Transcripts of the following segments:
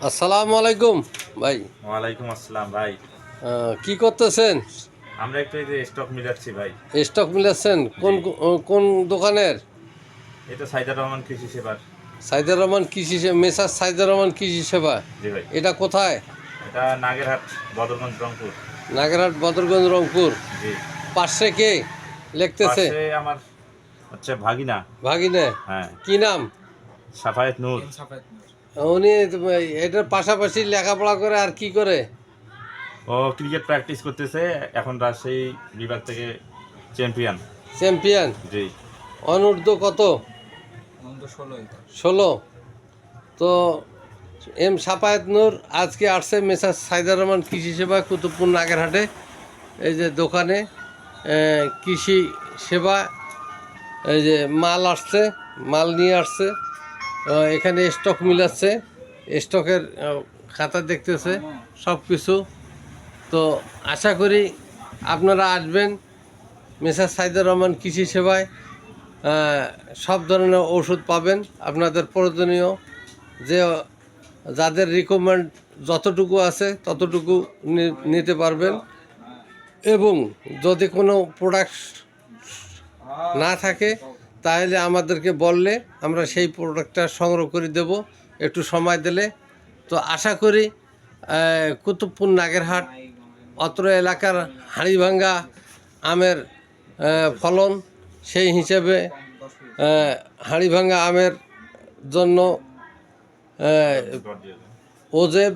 আসসালামু আলাইকুম ভাই। ওয়ালাইকুম আসসালাম ভাই। কি করতেছেন? আমরা একটু এই যে স্টক মিলাচ্ছি ভাই। স্টক মিলাচ্ছেন? কোন কোন দোকানের? এটা সাইদার রহমান কৃষি সেবার। সাইদুর রহমান কৃষি সে- মেসার সাইদুর রহমান কৃষি সেবা। জি ভাই। এটা কোথায়? এটা নাগেরহাট বদরগঞ্জ রংপুর। নাগেরহাট বদরগঞ্জ রংপুর। জি। পার্শ্বে কে লিখতেছে? আমার হচ্ছে ভাগিনা। ভাগিনে। হ্যাঁ। কি নাম? সাফায়েত নূর। উনি এটার পাশাপাশি লেখাপড়া করে আর কি করে? ও ক্রিকেট প্র্যাকটিস করতেছে এখন রাজশাহী বিভাগ থেকে চ্যাম্পিয়ন চ্যাম্পিয়ন জি। অনূর্ধ্ব কত? ষোলো। তো এম সাপায়েত নূর আজকে আসছে মেসার সাইদার রহমান কৃষি সেবা কুতুবপুর নাগেরহাটে। এই যে দোকানে কৃষি সেবা এই যে মাল আসছে মাল নিয়ে আসছে। এখানে স্টক মিলাচ্ছে। স্টকের খাতা দেখতেছে সব কিছু তো আশা করি আপনারা আসবেন। মেসার সাইদুর রহমান কৃষি সেবায় সব ধরনের ওষুধ পাবেন আপনাদের প্রয়োজনীয়। যে, যাদের রিকমেন্ড যতটুকু আছে ততটুকু নিতে পারবেন। এবং যদি কোনো প্রোডাক্ট না থাকে তাহলে আমাদেরকে বললে আমরা সেই প্রোডাক্টটা সংগ্রহ করে দেব। একটু সময় দিলে। তো আশা করি কুতুবপুর নাগেরহাট, অত্র এলাকার হাড়িভাঙ্গা আমের ফলন সেই হিসেবে হাড়িভাঙ্গা আমের জন্য ওজেব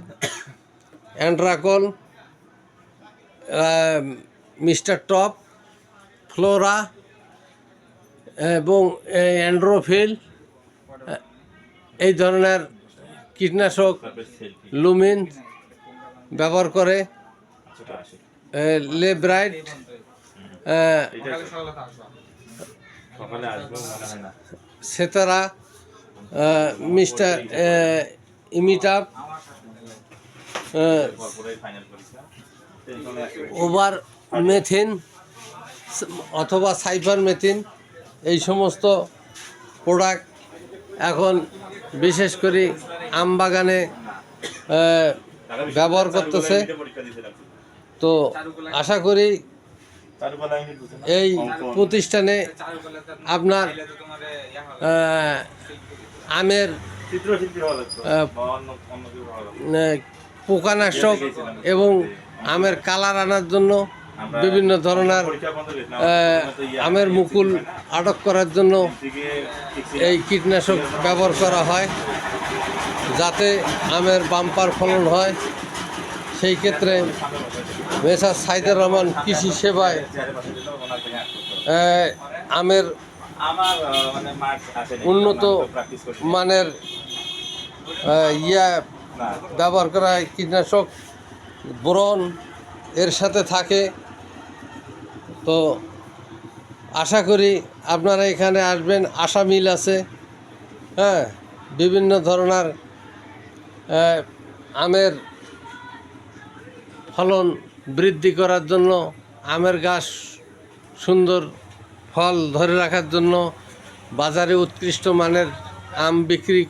অ্যান্ড্রাকল মিস্টার টপ, ফ্লোরা এবং অ্যান্ড্রোফিল, এই ধরনের কীটনাশক লুমিন ব্যবহার করে লেব্রাইট সেতারা মিস্টার ইমিটাপ ওভার মেথিন অথবা সাইফার মেথিন এই সমস্ত প্রোডাক্ট এখন বিশেষ করে আম বাগানে ব্যবহার করতেছে তো আশা করি? এই প্রতিষ্ঠানে আপনার আমের পোকানাশক এবং আমের কালার আনার জন্য বিভিন্ন ধরনের আমের মুকুল আটক করার জন্য এই কীটনাশক ব্যবহার করা হয় যাতে আমের বাম্পার ফলন হয়। সেই ক্ষেত্রে মেসার সাইদুর রহমান কৃষি সেবায় আমের মানে উন্নত মানের ইয়া ব্যবহার করা হয় কীটনাশক ব্রণ এর সাথে থাকে। তো আশা করি আপনারা এখানে আসবেন, আশা মিল আছে হ্যাঁ বিভিন্ন ধরনের আমের ফলন বৃদ্ধি করার জন্য, আমের গাছ সুন্দর ফল ধরে রাখার জন্য বাজারে উৎকৃষ্ট মানের আম বিক্রি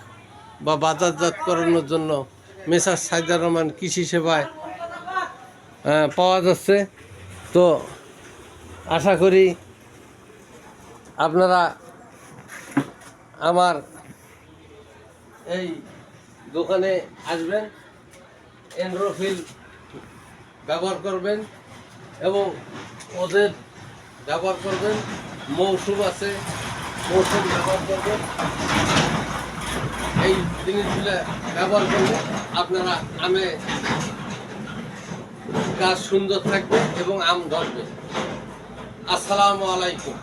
বা বাজারজাত করানোর জন্য মেসার সাইদার রহমান কৃষি সেবায় পাওয়া যাচ্ছে। তো আশা করি আপনারা আমার এই দোকানে আসবেন এন্ড্রোফিল ব্যবহার করবেন এবং ওদের ব্যবহার করবেন, মৌসুম আছে, মৌসুম ব্যবহার করবেন। এই জিনিসগুলো ব্যবহার করলে আপনারা আমে গাছ সুন্দর থাকবে এবং আম ধরবে। আসসালামু আলাইকুম।